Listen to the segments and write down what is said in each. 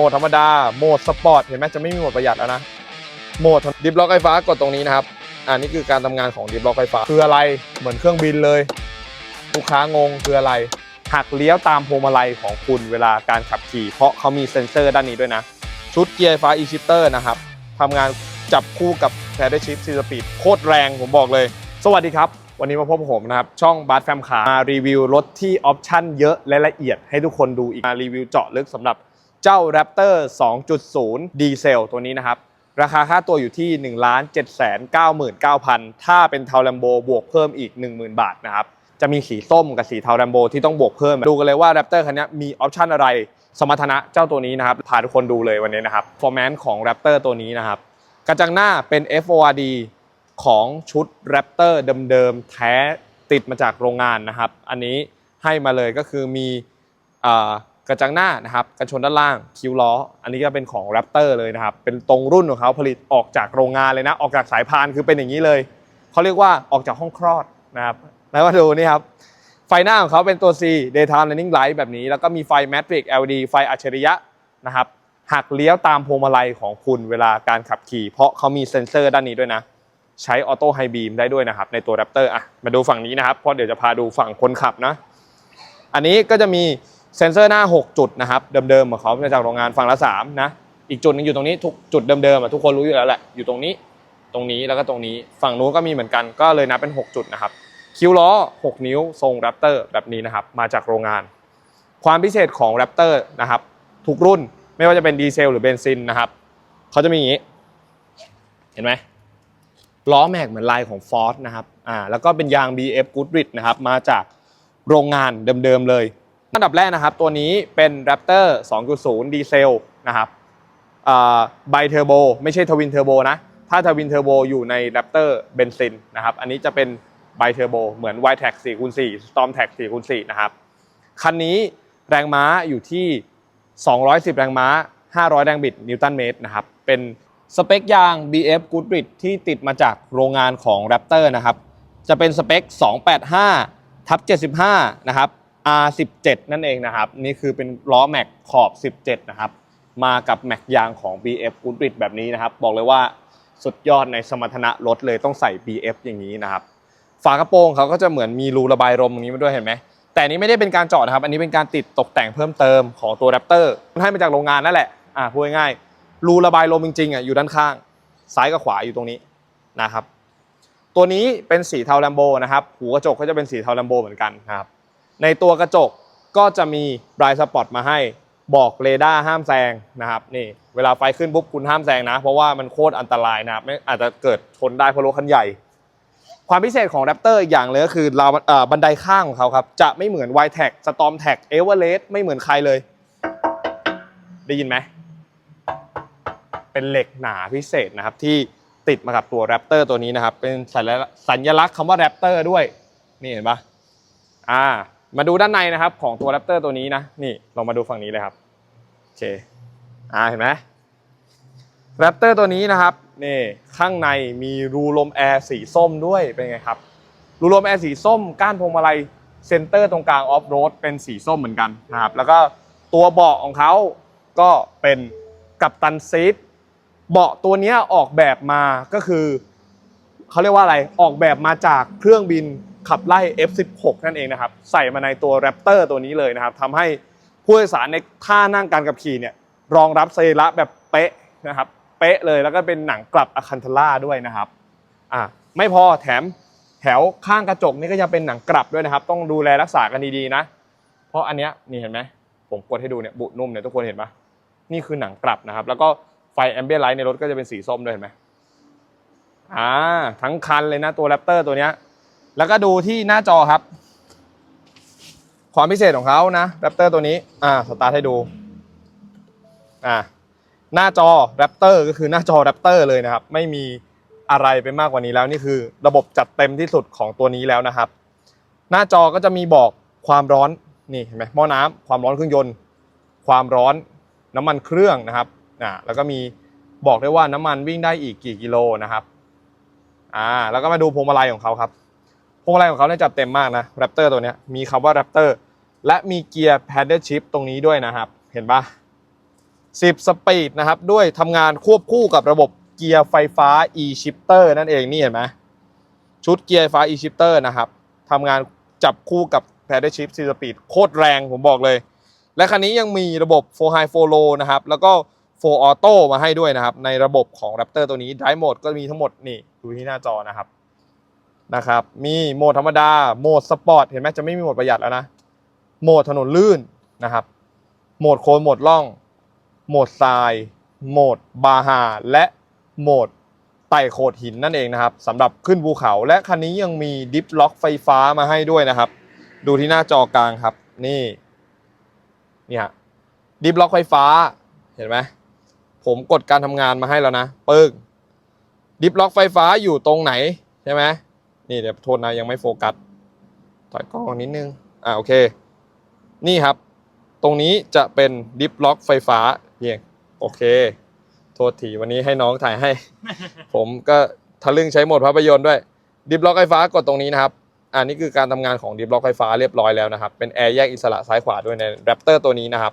หมดธรรมดา โหมดสปอร์ต เห็นไหมจะไม่มีโหมดประหยัดแล้วนะ โหมดดิฟล็อกไฟฟ้ากดตรงนี้นะครับอ่านี่คือการทำงานของดิฟล็อกไฟฟ้า คืออะไร เหมือนเครื่องบินเลย ลูกค้างงคืออะไร หักเลี้ยวตามพวงมาลัยของคุณเวลาการขับขี่ เพราะเขามีเซ็นเซอร์ด้านนี้ด้วยนะ ชุดเกียร์ไฟฟ้า e-shifter นะครับทำงานจับคู่กับ Paddle Shift 4 Speed โคตรแรงผมบอกเลย สวัสดีครับ วันนี้มาพบผมนะครับ ช่องบาร์แฟมคามารีวิวรถที่ออปชั่นเยอะและละเอียดให้ทุกคนดูอีกมารีวิวเจาะลึกสำหรับ เจ้า Raptor 2.0 ดีเซลตัวนี้นะครับ ราคาค่าตัวอยู่ที่ 1 7 9 9 0 0 0 ถ้าเป็นเทาแลมโบบวกเพิ่มอีก 10,000 บาทนะครับ จะมีสีส้มกับสีเทาแลมโบที่ต้องบวกเพิ่ม ดูกันเลยว่า Raptor คันนี้มีออปชันอะไร สมรรถนะเจ้าตัวนี้นะครับ พาทุกคนดูเลยวันนี้นะครับ performance ของ Raptor ตัวนี้นะครับ กระจังหน้าเป็น FORD ของชุด Raptor เดิมๆแท้ติดมาจากโรงงานนะครับ อันนี้ให้มาเลยก็คือมีอ กระจังหน้านะครับกระชนด้านล่างคิ้วล้อ อันนี้ก็เป็นของ Raptor เลยนะครับ เป็นตรงรุ่นของเขาผลิตออกจากโรงงานเลยนะ ออกจากสายพานคือเป็นอย่างนี้เลย เขาเรียกว่าออกจากห้องคลอดนะครับ แล้วมาดูนี่ครับ ไฟหน้าของเขาเป็นตัว C daytime running light แบบนี้ แล้วก็มีไฟ Matrix LED ไฟอัจฉริยะนะครับหักเลี้ยวตามพวงมาลัยของคุณเวลาการขับขี่ เพราะเขามีเซ็นเซอร์ด้านนี้ด้วยนะ ใช้ออโต้ไฮบีมได้ด้วยนะครับ ในตัว Raptor อะมาดูฝั่งนี้นะครับเพราะเดี๋ยวจะพาดูฝั่งคนขับนะ อันนี้ก็จะมี เซนเซอร์หน้า 6 จุดนะครับเดิมๆของเขามาจากโรงงานฝั่งละ3นะอีกจุดหนึงอยู่ตรงนี้ทุกจุดเดิมๆทุกคนรู้อยู่แล้วแหละอยู่ตรงนี้ตรงนี้แล้วก็ตรงนี้ฝั่งนู้นก็มีเหมือนกันก็เลยนับเป็น 6 จุดนะครับคิ้วล้อ 6 นิ้วทรงแรปเตอร์แบบนี้นะครับมาจากโรงงาน ความพิเศษของแรปเตอร์นะครับทุกรุ่นไม่ว่าจะเป็นดีเซลหรือเบนซินนะครับเขาจะมีอย่างนี้ เห็นไหมล้อแม็กเหมือนลายของ Ford นะครับอ่าแล้วก็เป็นยาง BF Goodrich นะครับมาจากโรงงานเดิมๆเลย อันดับแรกนะครับ ตัวนี้เป็น Raptor 2.0 ดีเซลนะครับอ่าไบเทอร์โบไม่ใช่ทวินเทอร์โบนะ ถ้าทวินเทอร์โบอยู่ใน Raptor เบนซินนะครับ อันนี้จะเป็นไบเทอร์โบเหมือน y t a x 4คูณ4 Storm Tax 4คูณ4นะครับ คันนี้แรงม้าอยู่ที่ 210 แรงม้า 500 แรงบิดนิวตันเมตรนะครับ เป็นสเปคยาง BF Goodrich ที่ติดมาจากโรงงานของ Raptor นะครับ จะเป็นสเปค 285ทับ75 นะครับ R17 นั่นเองนะครับ นี่คือเป็นล้อแม็กขอบ 17 นะครับ มากับแม็กยางของ BF Goodrich แบบนี้นะครับ บอกเลยว่าสุดยอดในสมรรถนะรถเลยต้องใส่ BF อย่างนี้นะครับ ฝากระโปรงเขาก็จะเหมือนมีรูระบายลมตรงนี้มาด้วยเห็นไหมแต่นี้ไม่ได้เป็นการเจาะนะครับ อันนี้เป็นการติดตกแต่งเพิ่มเติมของตัว Raptor มันให้มาจากโรงงานนั่นแหละอ่าพูดง่ายๆรูระบายลมจริงๆอะอยู่ด้านข้างซ้ายกับขวาอยู่ตรงนี้นะครับ ตัวนี้เป็นสีเทาแลมโบนะครับหูกระจกก็จะเป็นสีเทาแลมโบเหมือนกันนะครับ ในตัวกระจกก็จะมีบรายสปอตมาให้บอกเรดาร์ห้ามแซงนะครับนี่เวลาไฟขึ้นปุ๊บคุณห้ามแซงนะ เพราะว่ามันโคตรอันตรายนะครับไม่อาจจะเกิดชนได้เพราะรถคันใหญ่ ความพิเศษของ Raptor อีกอย่างเลยก็คือเราเอ่อบันไดข้างของเขาครับ จะไม่เหมือน y t a g Storm Tag Everest ไม่เหมือนใครเลย ได้ยินไหม เป็นเหล็กหนาพิเศษนะครับ ที่ติดมากับตัว Raptor ตัวนี้นะครับ เป็นสัญลักษณ์คำว่า Raptor ด้วย นี่เห็นปะอ่า มาดูด้านในนะครับของตัว Raptor ตัวนี้นะนี่ลองมาดูฝั่งนี้เลยครับโอเคอ่าเห็นไหมแรปเตอร์ตัวนี้นะครับนี่ข้างในมีรูลมแอร์สีส้มด้วยเป็นไงครับรูลมแอร์สีส้มก้านพวงมาลัยเซนเตอร์ตรงกลางออฟโรดเป็นสีส้มเหมือนกันนะครับแล้วก็ตัวเบาะของเขาก็เป็นกัปตันซีทเบาะตัวนี้ออกแบบมาก็คือเขาเรียกว่าอะไรออกแบบมาจากเครื่องบินขับไล่ F16 นั่นเองนะครับ ใส่มาในตัวแรปเตอร์ตัวนี้เลยนะครับทำให้ผู้โดยสารในท่านั่งการขับขี่เนี่ยรองรับสรีระแบบเป๊ะนะครับ เป๊ะเลยแล้วก็เป็นหนังกลับอะคันทล่าด้วยนะครับอ่าไม่พอแถมแถวข้างกระจกนี่ก็ยังเป็นหนังกลับด้วยนะครับ ต้องดูแลรักษากันดีๆนะ เพราะอันเนี้ยนี่เห็นไหมผมกดให้ดูเนี่ยบุนุ่มเนี่ยทุกคนเห็นปะนี่คือหนังกลับนะครับ แล้วก็ไฟแอมเบียไลท์ในรถก็จะเป็นสีส้มด้วยเห็นไหมอ่าทั้งคันเลยนะตัวแรปเตอร์ตัวเนี้ย แล้วก็ดูที่หน้าจอครับ ความพิเศษของเขานะแรปเตอร์ตัวนี้ อ่าสตาร์ทให้ดู อ่าหน้าจอ Raptor ก็คือหน้าจอ Raptor เลยนะครับ ไม่มีอะไรไปมากกว่านี้แล้วนี่คือ ระบบจัดเต็มที่สุดของตัวนี้แล้วนะครับ หน้าจอก็จะมีบอกความร้อนนี่เห็นไหมหม้อน้ำความร้อนเครื่องยนต์ ความร้อนน้ำมันเครื่องนะครับอ่าแล้วก็มีบอกได้ว่าน้ำมันวิ่งได้อีกกี่กิโลนะครับอ่าแล้วก็มาดูพวงมาลัยของเขาครับ พวงมาลัยของเขาเนี่ยจัดเต็มมากนะ Raptor ตัวเนี้ยมีคำว่า Raptor และมีเกียร์ Paddle Shift ตรงนี้ด้วยนะครับ เห็นปะ10 สปีดนะครับ ด้วยทำงานควบคู่กับระบบเกียร์ไฟฟ้า e-shifter นั่นเองนี่เห็นไหมชุดเกียร์ไฟฟ้า e-shifter นะครับทำงานจับคู่กับ paddle shift 4สปีดโคตรแรงผมบอกเลย และคันนี้ยังมีระบบ 4 high 4 low นะครับ แล้วก็ 4 auto มาให้ด้วยนะครับ ในระบบของ Raptor ตัวนี้ drive mode ก็มีทั้งหมดนี่ดูที่หน้าจอนะครับ นะครับมีโหมดธรรมดาโหมดสปอร์ตเห็นไหมจะไม่มีโหมดประหยัดแล้วนะโหมดถนนลื่นนะครับโหมดโค้งโหมดล่อง โหมดทราย โหมดบาฮาและโหมดไต่โขดหินนั่นเองนะครับสำหรับขึ้นภูเขา และคันนี้ยังมีดิฟล็อกไฟฟ้ามาให้ด้วยนะครับ ดูที่หน้าจอกลางครับ นี่นี่ฮะดิฟล็อกไฟฟ้าเห็นไหมผมกดการทำงานมาให้แล้วนะ ปึ้งดิฟล็อกไฟฟ้าอยู่ตรงไหนใช่ไหม นี่เดี๋ยวโทษนะยังไม่โฟกัสถอยกล้องนิดนึงอ่าโอเค นี่ครับ ตรงนี้จะเป็นดิฟล็อกไฟฟ้าเพียงโอเค โทษทีวันนี้ให้น้องถ่ายให้ ผมก็ทะลึ่งใช้โหมดภาพยนตร์ด้วยดิฟล็อกไฟฟ้ากดตรงนี้นะครับอันนี้คือการทำงานของดิฟล็อกไฟฟ้าเรียบร้อยแล้วนะครับ เป็นแอร์แยกอิสระซ้ายขวาด้วยใน Raptor ตัวนี้นะครับ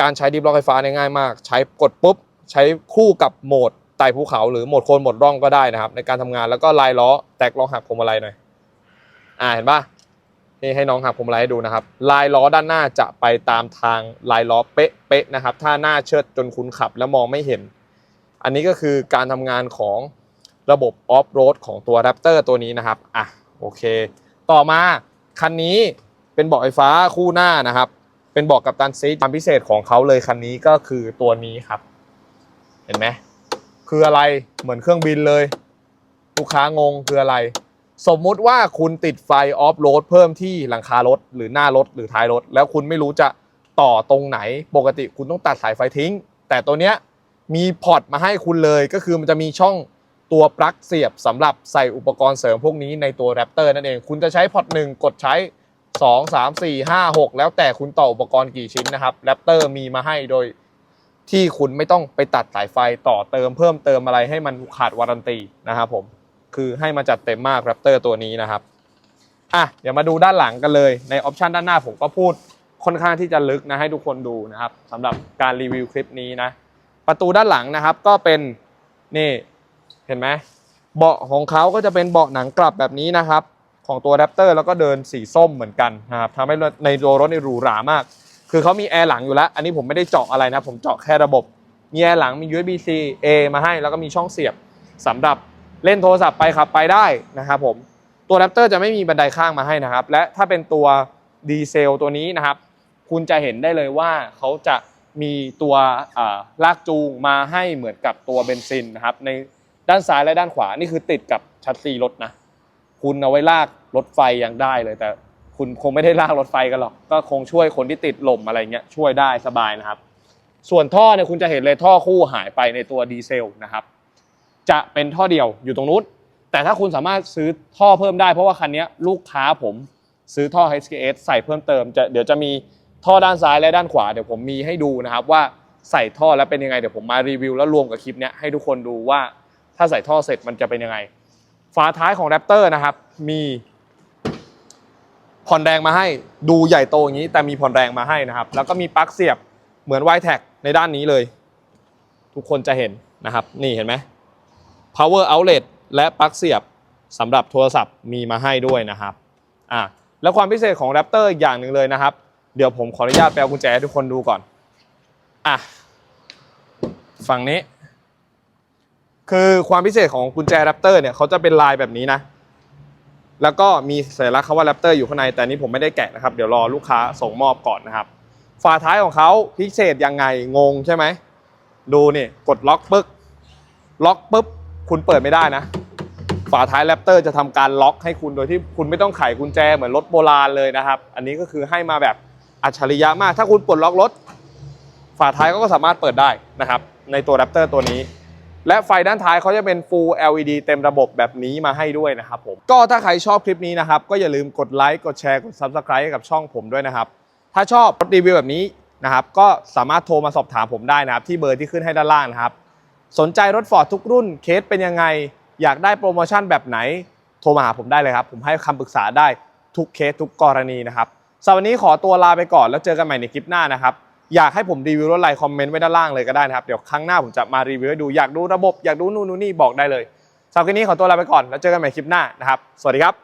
การใช้ดิฟล็อกไฟฟ้าเนี่ยง่ายมาก ใช้กดปุ๊บ ใช้คู่กับโหมด ไต่ภูเขาหรือหมดโคนหมดร่องก็ได้นะครับ ในการทำงานแล้วก็ลายล้อแตกลองหักพวงมาลัยหน่อยอ่าเห็นปะนี่ให้น้องหักพวงมาลัยให้ดูนะครับ ลายล้อด้านหน้าจะไปตามทางลายล้อเป๊ะๆนะครับ ถ้าหน้าเชิดจนคุณขับแล้วมองไม่เห็น อันนี้ก็คือการทำงานของระบบออฟโรดของตัว Raptor ตัวนี้นะครับอะโอเค ต่อมาคันนี้เป็นเบาะไฟฟ้าคู่หน้านะครับ เป็นเบาะกับตันซีทความพิเศษของเขาเลยคันนี้ก็คือตัวนี้ครับ เห็นไหม คืออะไรเหมือนเครื่องบินเลย ลูกค้างงคืออะไร สมมุติว่าคุณติดไฟออฟโรดเพิ่มที่หลังคารถ หรือหน้ารถหรือท้ายรถ แล้วคุณไม่รู้จะต่อตรงไหน ปกติคุณต้องตัดสายไฟทิ้ง แต่ตัวเนี้ยมีพอร์ตมาให้คุณเลยก็คือมันจะมีช่องตัวปลั๊กเสียบสำหรับใส่อุปกรณ์เสริมพวกนี้ในตัว Raptor นั่นเอง คุณจะใช้พอร์ตหนึ่งกดใช้ 2 3 4 5 6 แล้วแต่คุณต่ออุปกรณ์กี่ชิ้นนะครับ Raptor มีมาให้โดย ที่คุณไม่ต้องไปตัดสายไฟต่อเติมเพิ่มเติมอะไรให้มันขาดวารันตีนะครับผมคือให้มาจัดเต็มมาก Raptor ตัวนี้นะครับอะเดี๋ยวมาดูด้านหลังกันเลยในออปชันด้านหน้าผมก็พูดค่อนข้างที่จะลึกนะให้ทุกคนดูนะครับสำหรับการรีวิวคลิปนี้นะ ประตูด้านหลังนะครับก็เป็นนี่เห็นไหมเบาะของเขาก็จะเป็นเบาะหนังกลับแบบนี้นะครับ ของตัว Raptor แล้วก็เดินสีส้มเหมือนกันนะครับทำให้ในตัวรถในหรูหรามาก คือเขามีแอร์หลังอยู่แล้ว อันนี้ผมไม่ได้เจาะอะไรนะ ผมเจาะแค่ระบบ มีแอร์หลังมี USB-C A มาให้ แล้วก็มีช่องเสียบสำหรับเล่นโทรศัพท์ไปขับไปได้นะครับผม ตัว Raptor จะไม่มีบันไดข้างมาให้นะครับ และถ้าเป็นตัวดีเซลตัวนี้นะครับ คุณจะเห็นได้เลยว่าเขาจะมีตัวลากจูงมาให้เหมือนกับตัวเบนซินนะครับ ในด้านซ้ายและด้านขวา นี่คือติดกับชัดซีรถนะ คุณเอาไว้ลากรถไฟยังได้เลยแต่ คุณคงไม่ได้ลากรถไฟกันหรอก ก็คงช่วยคนที่ติดลมอะไรเงี้ยช่วยได้สบายนะครับ ส่วนท่อเนี่ยคุณจะเห็นเลยท่อคู่หายไปในตัวดีเซลนะครับ จะเป็นท่อเดียวอยู่ตรงนู้น แต่ถ้าคุณสามารถซื้อท่อเพิ่มได้เพราะว่าคันนี้ลูกค้าผมซื้อท่อ HKS ใส่เพิ่มเติมจะเดี๋ยวจะมีท่อด้านซ้ายและด้านขวาเดี๋ยวผมมีให้ดูนะครับว่าใส่ท่อแล้วเป็นยังไงเดี๋ยวผมมารีวิวแล้วรวมกับคลิปนี้ให้ทุกคนดูว่าถ้าใส่ท่อเสร็จมันจะเป็นยังไง ฝาท้ายของ Raptor นะครับมี ผ่อนแรงมาให้ดูใหญ่โตอย่างนี้ แต่มีผ่อนแรงมาให้นะครับ แล้วก็มีปลั๊กเสียบเหมือน y t a g ในด้านนี้เลย ทุกคนจะเห็นนะครับ นี่เห็นไหม power outlet และปลั๊กเสียบสำหรับโทรศัพท์มีมาให้ด้วยนะครับอะแล้วความพิเศษของ Raptor อีกอย่างหนึ่งเลยนะครับ เดี๋ยวผมขออนุญาตแปลกุญแจให้ทุกคนดูก่อนอะฝั่งนี้ คือความพิเศษของกุญแจ Raptor เนี่ยเขาจะเป็นลายแบบนี้นะ แล้วก็มีสัญลักษณ์คำว่า Raptor อยู่ข้างในแต่นี้ผมไม่ได้แกะนะครับ เดี๋ยวรอลูกค้าส่งมอบก่อนนะครับ ฝาท้ายของเขาพิเศษยังไงงงใช่ไหม ดูนี่กดล็อกปึ๊กล็อกปุ๊บคุณเปิดไม่ได้นะ ฝาท้าย Raptor จะทำการล็อกให้คุณโดยที่คุณไม่ต้องไขกุญแจเหมือนรถโบราณเลยนะครับ อันนี้ก็คือให้มาแบบอัจฉริยะมาก ถ้าคุณปลดล็อกรถ ฝาท้ายก็สามารถเปิดได้นะครับ ในตัว Raptor ตัวนี้ และไฟด้านท้ายเขาจะเป็น Full LED เต็มระบบแบบนี้มาให้ด้วยนะครับผม ก็ถ้าใครชอบคลิปนี้นะครับ ก็อย่าลืมกดไลค์กดแชร์กด Subscribe ให้กับช่องผมด้วยนะครับ ถ้าชอบรีวิวแบบนี้นะครับก็สามารถโทรมาสอบถามผมได้นะครับ ที่เบอร์ที่ขึ้นให้ด้านล่างนะครับ สนใจรถฟอร์ดทุกรุ่นเคสเป็นยังไง อยากได้โปรโมชั่นแบบไหน โทรมาหาผมได้เลยครับ ผมให้คำปรึกษาได้ทุกเคสทุกกรณีนะครับสำหรับวันนี้ขอตัวลาไปก่อนแล้วเจอกันใหม่ในคลิปหน้านะครับ อยากให้ผมรีวิวรถอะไรคอมเมนต์ไว้ด้านล่างเลยก็ได้นะครับ เดี๋ยวครั้งหน้าผมจะมารีวิวให้ดูอยากดูระบบอยากดูนู่นนู่นนี่บอกได้เลยสำหรับคลิปนี้ขอตัวลาไปก่อนแล้วเจอกันใหม่คลิปหน้านะครับ สวัสดีครับ